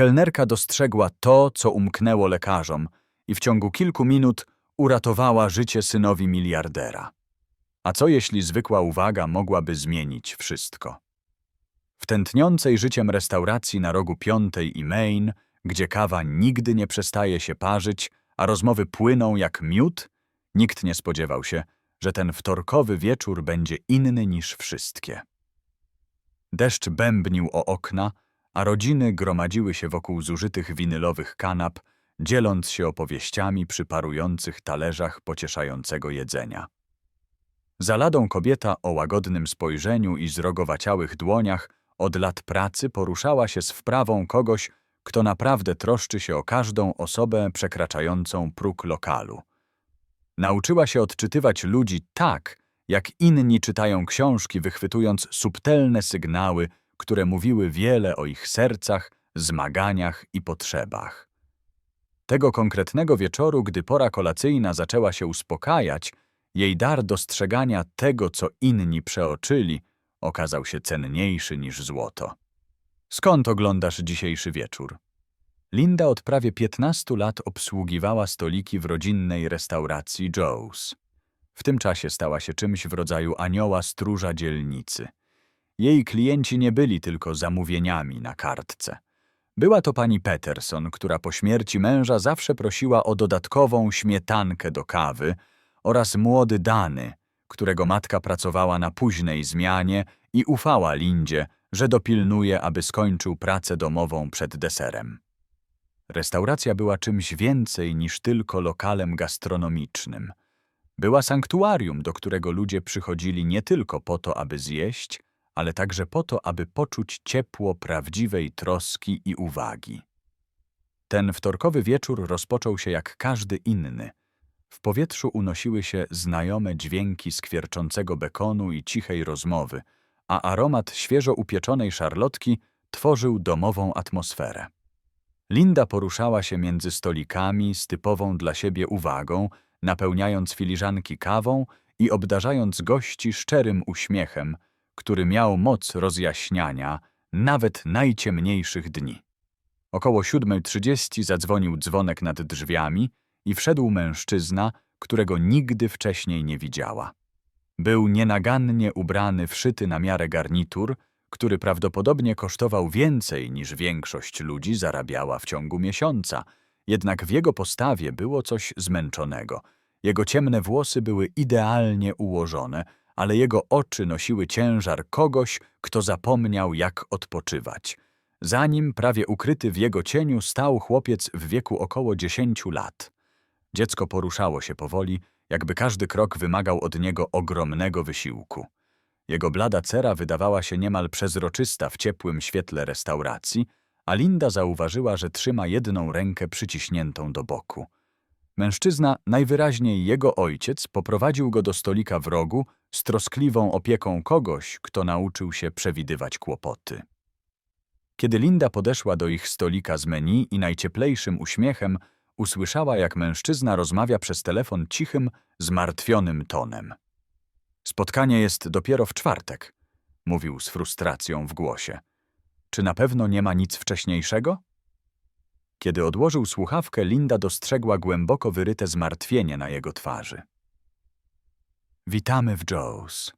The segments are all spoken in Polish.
Kelnerka dostrzegła to, co umknęło lekarzom i w ciągu kilku minut uratowała życie synowi miliardera. A co jeśli zwykła uwaga mogłaby zmienić wszystko? W tętniącej życiem restauracji na rogu Piątej i Main, gdzie kawa nigdy nie przestaje się parzyć, a rozmowy płyną jak miód, nikt nie spodziewał się, że ten wtorkowy wieczór będzie inny niż wszystkie. Deszcz bębnił o okna, a rodziny gromadziły się wokół zużytych winylowych kanap, dzieląc się opowieściami przy parujących talerzach pocieszającego jedzenia. Za ladą kobieta o łagodnym spojrzeniu i zrogowaciałych dłoniach od lat pracy poruszała się z wprawą kogoś, kto naprawdę troszczy się o każdą osobę przekraczającą próg lokalu. Nauczyła się odczytywać ludzi tak, jak inni czytają książki, wychwytując subtelne sygnały, które mówiły wiele o ich sercach, zmaganiach i potrzebach. Tego konkretnego wieczoru, gdy pora kolacyjna zaczęła się uspokajać, jej dar dostrzegania tego, co inni przeoczyli, okazał się cenniejszy niż złoto. Skąd oglądasz dzisiejszy wieczór? Linda od prawie 15 lat obsługiwała stoliki w rodzinnej restauracji Joe's. W tym czasie stała się czymś w rodzaju anioła stróża dzielnicy. Jej klienci nie byli tylko zamówieniami na kartce. Była to pani Peterson, która po śmierci męża zawsze prosiła o dodatkową śmietankę do kawy oraz młody Dany, którego matka pracowała na późnej zmianie i ufała Lindzie, że dopilnuje, aby skończył pracę domową przed deserem. Restauracja była czymś więcej niż tylko lokalem gastronomicznym. Była sanktuarium, do którego ludzie przychodzili nie tylko po to, aby zjeść, ale także po to, aby poczuć ciepło prawdziwej troski i uwagi. Ten wtorkowy wieczór rozpoczął się jak każdy inny. W powietrzu unosiły się znajome dźwięki skwierczącego bekonu i cichej rozmowy, a aromat świeżo upieczonej szarlotki tworzył domową atmosferę. Linda poruszała się między stolikami z typową dla siebie uwagą, napełniając filiżanki kawą i obdarzając gości szczerym uśmiechem, który miał moc rozjaśniania nawet najciemniejszych dni. Około 7.30 zadzwonił dzwonek nad drzwiami i wszedł mężczyzna, którego nigdy wcześniej nie widziała. Był nienagannie ubrany wszyty na miarę garnitur, który prawdopodobnie kosztował więcej niż większość ludzi zarabiała w ciągu miesiąca, jednak w jego postawie było coś zmęczonego. Jego ciemne włosy były idealnie ułożone, ale jego oczy nosiły ciężar kogoś, kto zapomniał, jak odpoczywać. Za nim, prawie ukryty w jego cieniu, stał chłopiec w wieku około dziesięciu lat. Dziecko poruszało się powoli, jakby każdy krok wymagał od niego ogromnego wysiłku. Jego blada cera wydawała się niemal przezroczysta w ciepłym świetle restauracji, a Linda zauważyła, że trzyma jedną rękę przyciśniętą do boku. Mężczyzna, najwyraźniej jego ojciec, poprowadził go do stolika w rogu z troskliwą opieką kogoś, kto nauczył się przewidywać kłopoty. Kiedy Linda podeszła do ich stolika z menu i najcieplejszym uśmiechem usłyszała, jak mężczyzna rozmawia przez telefon cichym, zmartwionym tonem. Spotkanie jest dopiero w czwartek, mówił z frustracją w głosie. Czy na pewno nie ma nic wcześniejszego? Kiedy odłożył słuchawkę, Linda dostrzegła głęboko wyryte zmartwienie na jego twarzy. Witamy w Joe's,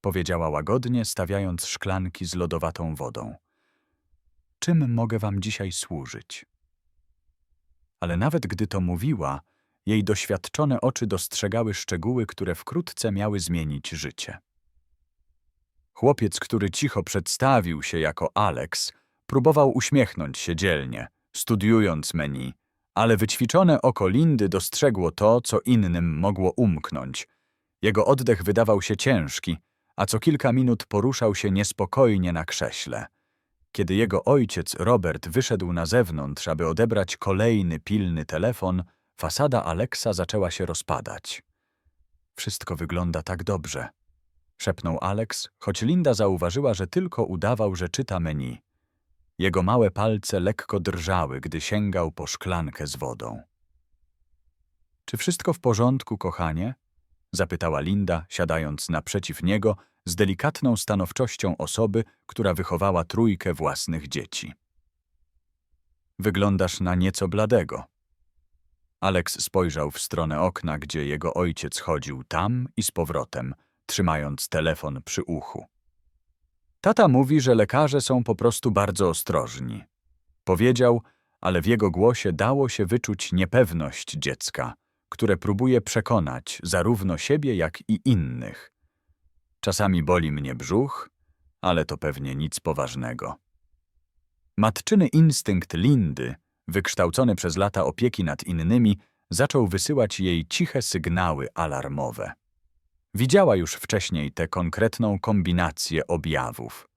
powiedziała łagodnie, stawiając szklanki z lodowatą wodą. Czym mogę wam dzisiaj służyć? Ale nawet gdy to mówiła, jej doświadczone oczy dostrzegały szczegóły, które wkrótce miały zmienić życie. Chłopiec, który cicho przedstawił się jako Alex, próbował uśmiechnąć się dzielnie, studiując menu, ale wyćwiczone oko Lindy dostrzegło to, co innym mogło umknąć. Jego oddech wydawał się ciężki, a co kilka minut poruszał się niespokojnie na krześle. Kiedy jego ojciec Robert wyszedł na zewnątrz, aby odebrać kolejny pilny telefon, fasada Aleksa zaczęła się rozpadać. Wszystko wygląda tak dobrze, szepnął Alex, choć Linda zauważyła, że tylko udawał, że czyta menu. Jego małe palce lekko drżały, gdy sięgał po szklankę z wodą. Czy wszystko w porządku, kochanie? zapytała Linda, siadając naprzeciw niego z delikatną stanowczością osoby, która wychowała trójkę własnych dzieci. Wyglądasz na nieco bladego. Alex spojrzał w stronę okna, gdzie jego ojciec chodził tam i z powrotem, trzymając telefon przy uchu. Tata mówi, że lekarze są po prostu bardzo ostrożni. Powiedział, ale w jego głosie dało się wyczuć niepewność dziecka, które próbuje przekonać zarówno siebie, jak i innych. Czasami boli mnie brzuch, ale to pewnie nic poważnego. Matczyny instynkt Lindy, wykształcony przez lata opieki nad innymi, zaczął wysyłać jej ciche sygnały alarmowe. Widziała już wcześniej tę konkretną kombinację objawów.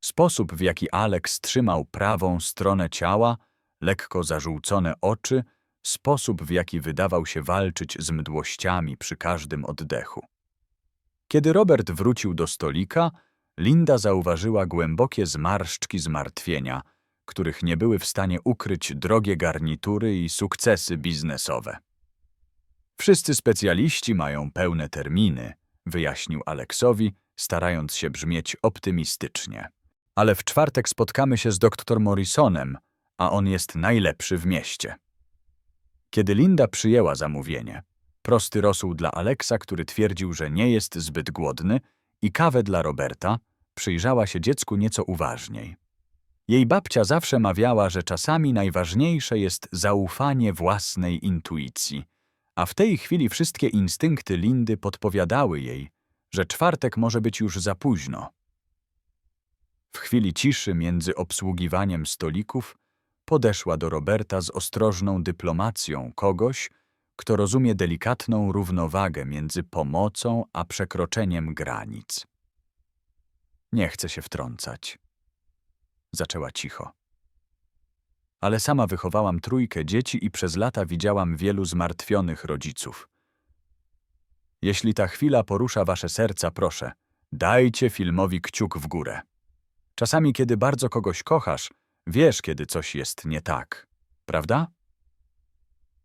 Sposób, w jaki Alex trzymał prawą stronę ciała, lekko zażółcone oczy, sposób, w jaki wydawał się walczyć z mdłościami przy każdym oddechu. Kiedy Robert wrócił do stolika, Linda zauważyła głębokie zmarszczki zmartwienia, których nie były w stanie ukryć drogie garnitury i sukcesy biznesowe. Wszyscy specjaliści mają pełne terminy, wyjaśnił Aleksowi, starając się brzmieć optymistycznie. Ale w czwartek spotkamy się z dr Morrisonem, a on jest najlepszy w mieście. Kiedy Linda przyjęła zamówienie, prosty rosół dla Aleksa, który twierdził, że nie jest zbyt głodny, i kawę dla Roberta, przyjrzała się dziecku nieco uważniej. Jej babcia zawsze mawiała, że czasami najważniejsze jest zaufanie własnej intuicji, a w tej chwili wszystkie instynkty Lindy podpowiadały jej, że czwartek może być już za późno. W chwili ciszy między obsługiwaniem stolików podeszła do Roberta z ostrożną dyplomacją kogoś, kto rozumie delikatną równowagę między pomocą a przekroczeniem granic. Nie chcę się wtrącać. Zaczęła cicho. Ale sama wychowałam trójkę dzieci i przez lata widziałam wielu zmartwionych rodziców. Jeśli ta chwila porusza wasze serca, proszę, dajcie filmowi kciuk w górę. Czasami, kiedy bardzo kogoś kochasz, wiesz, kiedy coś jest nie tak, prawda?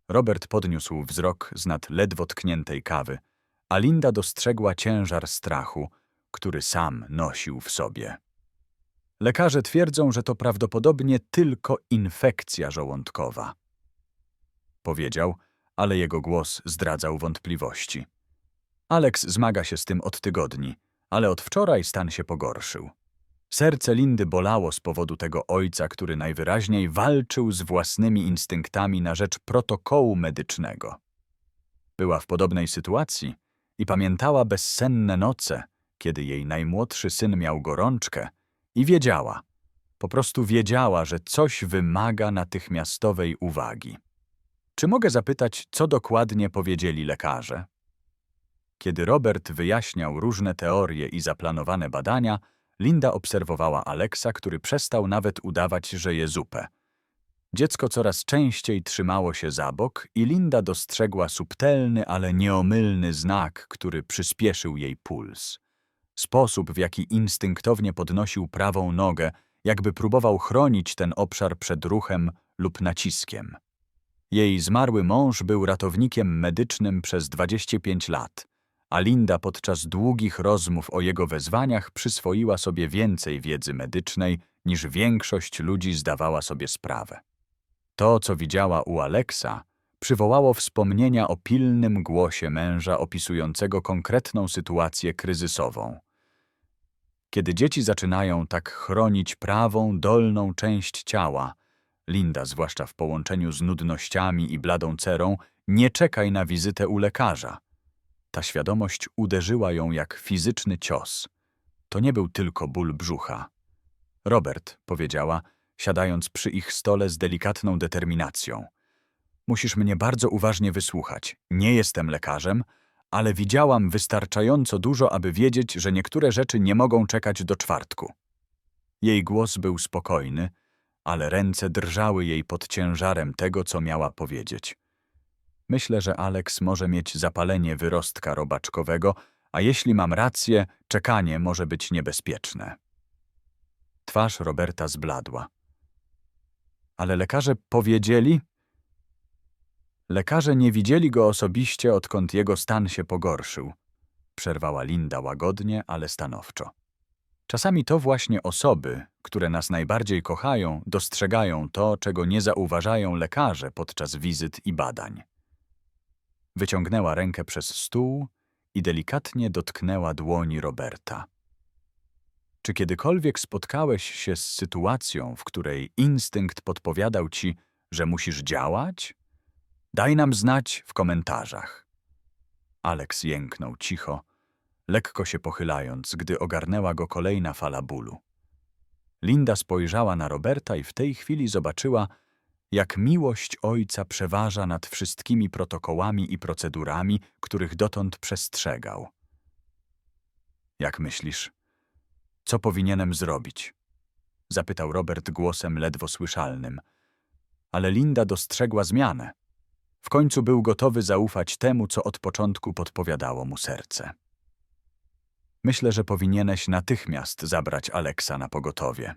Robert podniósł wzrok z nad ledwo tkniętej kawy, a Linda dostrzegła ciężar strachu, który sam nosił w sobie. Lekarze twierdzą, że to prawdopodobnie tylko infekcja żołądkowa. Powiedział, ale jego głos zdradzał wątpliwości. Alex zmaga się z tym od tygodni, ale od wczoraj stan się pogorszył. Serce Lindy bolało z powodu tego ojca, który najwyraźniej walczył z własnymi instynktami na rzecz protokołu medycznego. Była w podobnej sytuacji i pamiętała bezsenne noce, kiedy jej najmłodszy syn miał gorączkę i wiedziała, po prostu wiedziała, że coś wymaga natychmiastowej uwagi. Czy mogę zapytać, co dokładnie powiedzieli lekarze? Kiedy Robert wyjaśniał różne teorie i zaplanowane badania, Linda obserwowała Aleksa, który przestał nawet udawać, że je zupę. Dziecko coraz częściej trzymało się za bok i Linda dostrzegła subtelny, ale nieomylny znak, który przyspieszył jej puls. Sposób, w jaki instynktownie podnosił prawą nogę, jakby próbował chronić ten obszar przed ruchem lub naciskiem. Jej zmarły mąż był ratownikiem medycznym przez 25 lat a Linda podczas długich rozmów o jego wezwaniach przyswoiła sobie więcej wiedzy medycznej, niż większość ludzi zdawała sobie sprawę. To, co widziała u Aleksa, przywołało wspomnienia o pilnym głosie męża opisującego konkretną sytuację kryzysową. Kiedy dzieci zaczynają tak chronić prawą, dolną część ciała, Linda, zwłaszcza w połączeniu z nudnościami i bladą cerą, nie czekaj na wizytę u lekarza. Ta świadomość uderzyła ją jak fizyczny cios. To nie był tylko ból brzucha. Robert, powiedziała, siadając przy ich stole z delikatną determinacją. Musisz mnie bardzo uważnie wysłuchać. Nie jestem lekarzem, ale widziałam wystarczająco dużo, aby wiedzieć, że niektóre rzeczy nie mogą czekać do czwartku. Jej głos był spokojny, ale ręce drżały jej pod ciężarem tego, co miała powiedzieć. Myślę, że Alex może mieć zapalenie wyrostka robaczkowego, a jeśli mam rację, czekanie może być niebezpieczne. Twarz Roberta zbladła. Ale lekarze powiedzieli... Lekarze nie widzieli go osobiście, odkąd jego stan się pogorszył. Przerwała Linda łagodnie, ale stanowczo. Czasami to właśnie osoby, które nas najbardziej kochają, dostrzegają to, czego nie zauważają lekarze podczas wizyt i badań. Wyciągnęła rękę przez stół i delikatnie dotknęła dłoni Roberta. Czy kiedykolwiek spotkałeś się z sytuacją, w której instynkt podpowiadał ci, że musisz działać? Daj nam znać w komentarzach. Alex jęknął cicho, lekko się pochylając, gdy ogarnęła go kolejna fala bólu. Linda spojrzała na Roberta i w tej chwili zobaczyła, jak miłość ojca przeważa nad wszystkimi protokołami i procedurami, których dotąd przestrzegał. Jak myślisz, co powinienem zrobić? Zapytał Robert głosem ledwo słyszalnym. Ale Linda dostrzegła zmianę. W końcu był gotowy zaufać temu, co od początku podpowiadało mu serce. Myślę, że powinieneś natychmiast zabrać Aleksa na pogotowie.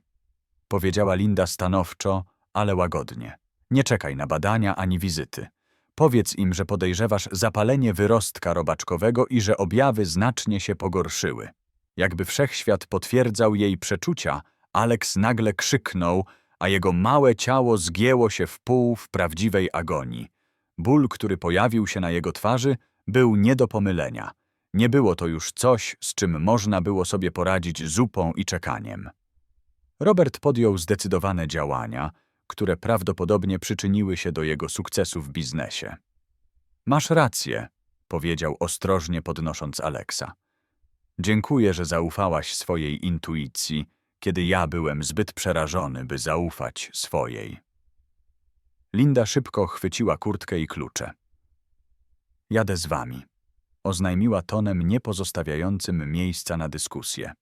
Powiedziała Linda stanowczo, ale łagodnie. Nie czekaj na badania ani wizyty. Powiedz im, że podejrzewasz zapalenie wyrostka robaczkowego i że objawy znacznie się pogorszyły. Jakby wszechświat potwierdzał jej przeczucia, Alex nagle krzyknął, a jego małe ciało zgięło się w pół w prawdziwej agonii. Ból, który pojawił się na jego twarzy, był nie do pomylenia. Nie było to już coś, z czym można było sobie poradzić zupą i czekaniem. Robert podjął zdecydowane działania, które prawdopodobnie przyczyniły się do jego sukcesu w biznesie. Masz rację, powiedział ostrożnie podnosząc Aleksa. Dziękuję, że zaufałaś swojej intuicji, kiedy ja byłem zbyt przerażony, by zaufać swojej. Linda szybko chwyciła kurtkę i klucze. Jadę z wami, oznajmiła tonem niepozostawiającym miejsca na dyskusję.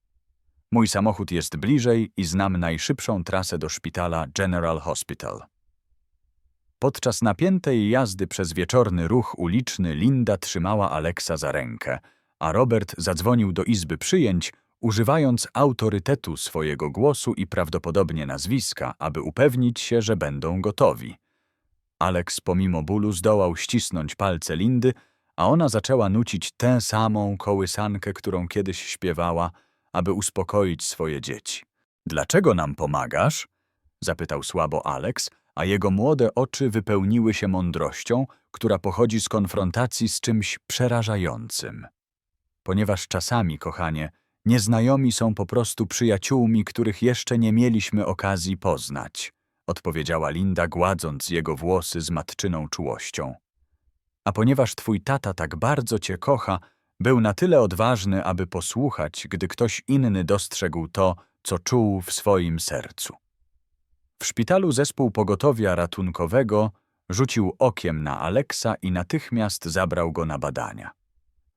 Mój samochód jest bliżej i znam najszybszą trasę do szpitala General Hospital. Podczas napiętej jazdy przez wieczorny ruch uliczny Linda trzymała Aleksa za rękę, a Robert zadzwonił do izby przyjęć, używając autorytetu swojego głosu i prawdopodobnie nazwiska, aby upewnić się, że będą gotowi. Alex pomimo bólu zdołał ścisnąć palce Lindy, a ona zaczęła nucić tę samą kołysankę, którą kiedyś śpiewała, aby uspokoić swoje dzieci. Dlaczego nam pomagasz? zapytał słabo Alex, a jego młode oczy wypełniły się mądrością, która pochodzi z konfrontacji z czymś przerażającym. Ponieważ czasami, kochanie, nieznajomi są po prostu przyjaciółmi, których jeszcze nie mieliśmy okazji poznać, odpowiedziała Linda, gładząc jego włosy z matczyną czułością. A ponieważ twój tata tak bardzo cię kocha, był na tyle odważny, aby posłuchać, gdy ktoś inny dostrzegł to, co czuł w swoim sercu. W szpitalu zespół pogotowia ratunkowego rzucił okiem na Aleksa i natychmiast zabrał go na badania.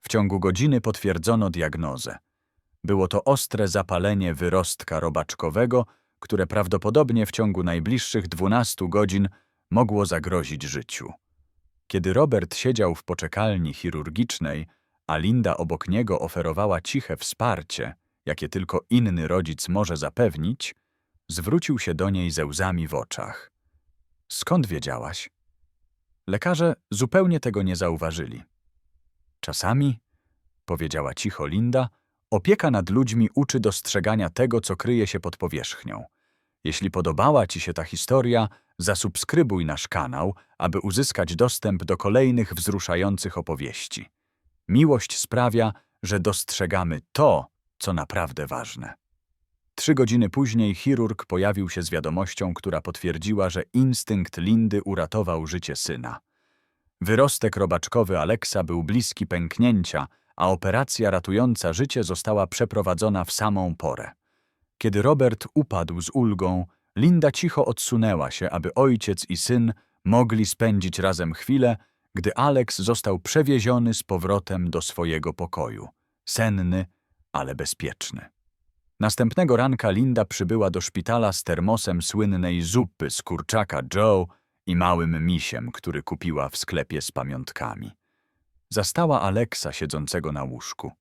W ciągu godziny potwierdzono diagnozę. Było to ostre zapalenie wyrostka robaczkowego, które prawdopodobnie w ciągu najbliższych 12 godzin mogło zagrozić życiu. Kiedy Robert siedział w poczekalni chirurgicznej, a Linda obok niego oferowała ciche wsparcie, jakie tylko inny rodzic może zapewnić, zwrócił się do niej ze łzami w oczach. Skąd wiedziałaś? Lekarze zupełnie tego nie zauważyli. Czasami, powiedziała cicho Linda, opieka nad ludźmi uczy dostrzegania tego, co kryje się pod powierzchnią. Jeśli podobała Ci się ta historia, zasubskrybuj nasz kanał, aby uzyskać dostęp do kolejnych wzruszających opowieści. Miłość sprawia, że dostrzegamy to, co naprawdę ważne. Trzy godziny później chirurg pojawił się z wiadomością, która potwierdziła, że instynkt Lindy uratował życie syna. Wyrostek robaczkowy Aleksa był bliski pęknięcia, a operacja ratująca życie została przeprowadzona w samą porę. Kiedy Robert upadł z ulgą, Linda cicho odsunęła się, aby ojciec i syn mogli spędzić razem chwilę, gdy Alex został przewieziony z powrotem do swojego pokoju. Senny, ale bezpieczny. Następnego ranka Linda przybyła do szpitala z termosem słynnej zupy z kurczaka Joe i małym misiem, który kupiła w sklepie z pamiątkami. Zastała Aleksa siedzącego na łóżku.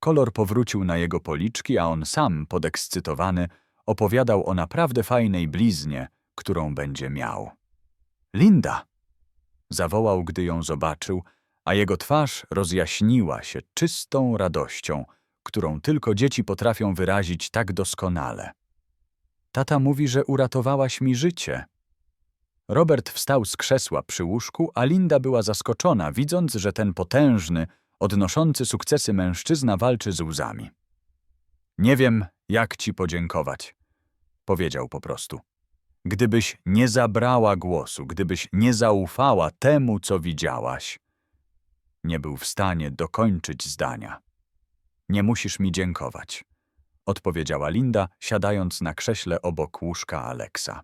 Kolor powrócił na jego policzki, a on sam, podekscytowany, opowiadał o naprawdę fajnej bliznie, którą będzie miał. Linda! Zawołał, gdy ją zobaczył, a jego twarz rozjaśniła się czystą radością, którą tylko dzieci potrafią wyrazić tak doskonale. Tata mówi, że uratowałaś mi życie. Robert wstał z krzesła przy łóżku, a Linda była zaskoczona, widząc, że ten potężny, odnoszący sukcesy mężczyzna walczy z łzami. Nie wiem, jak ci podziękować, powiedział po prostu. Gdybyś nie zabrała głosu, gdybyś nie zaufała temu, co widziałaś, nie był w stanie dokończyć zdania. Nie musisz mi dziękować, odpowiedziała Linda, siadając na krześle obok łóżka Aleksa.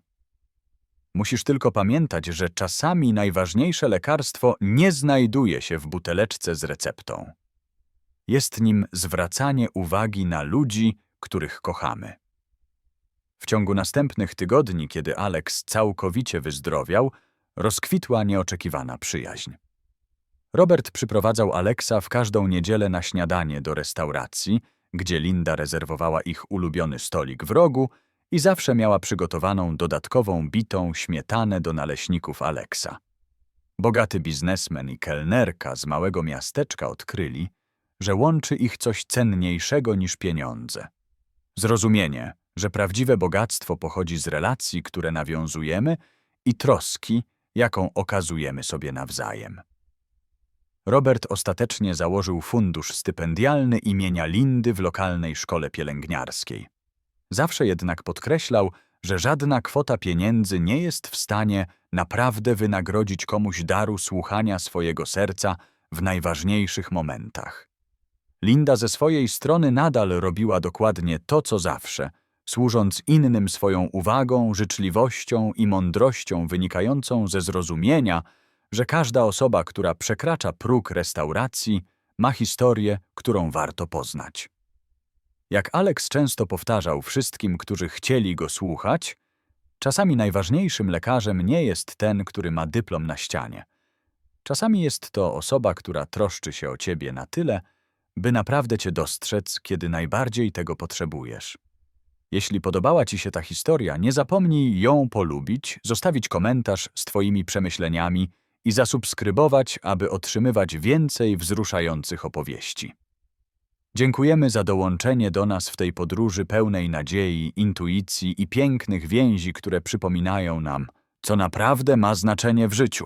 Musisz tylko pamiętać, że czasami najważniejsze lekarstwo nie znajduje się w buteleczce z receptą. Jest nim zwracanie uwagi na ludzi, których kochamy. W ciągu następnych tygodni, kiedy Alex całkowicie wyzdrowiał, rozkwitła nieoczekiwana przyjaźń. Robert przyprowadzał Alexa w każdą niedzielę na śniadanie do restauracji, gdzie Linda rezerwowała ich ulubiony stolik w rogu i zawsze miała przygotowaną dodatkową bitą śmietanę do naleśników Alexa. Bogaty biznesmen i kelnerka z małego miasteczka odkryli, że łączy ich coś cenniejszego niż pieniądze. Zrozumienie, że prawdziwe bogactwo pochodzi z relacji, które nawiązujemy i troski, jaką okazujemy sobie nawzajem. Robert ostatecznie założył fundusz stypendialny imienia Lindy w lokalnej szkole pielęgniarskiej. Zawsze jednak podkreślał, że żadna kwota pieniędzy nie jest w stanie naprawdę wynagrodzić komuś daru słuchania swojego serca w najważniejszych momentach. Linda ze swojej strony nadal robiła dokładnie to, co zawsze, służąc innym swoją uwagą, życzliwością i mądrością wynikającą ze zrozumienia, że każda osoba, która przekracza próg restauracji, ma historię, którą warto poznać. Jak Alex często powtarzał wszystkim, którzy chcieli go słuchać, czasami najważniejszym lekarzem nie jest ten, który ma dyplom na ścianie. Czasami jest to osoba, która troszczy się o ciebie na tyle, by naprawdę cię dostrzec, kiedy najbardziej tego potrzebujesz. Jeśli podobała Ci się ta historia, nie zapomnij ją polubić, zostawić komentarz z Twoimi przemyśleniami i zasubskrybować, aby otrzymywać więcej wzruszających opowieści. Dziękujemy za dołączenie do nas w tej podróży pełnej nadziei, intuicji i pięknych więzi, które przypominają nam, co naprawdę ma znaczenie w życiu.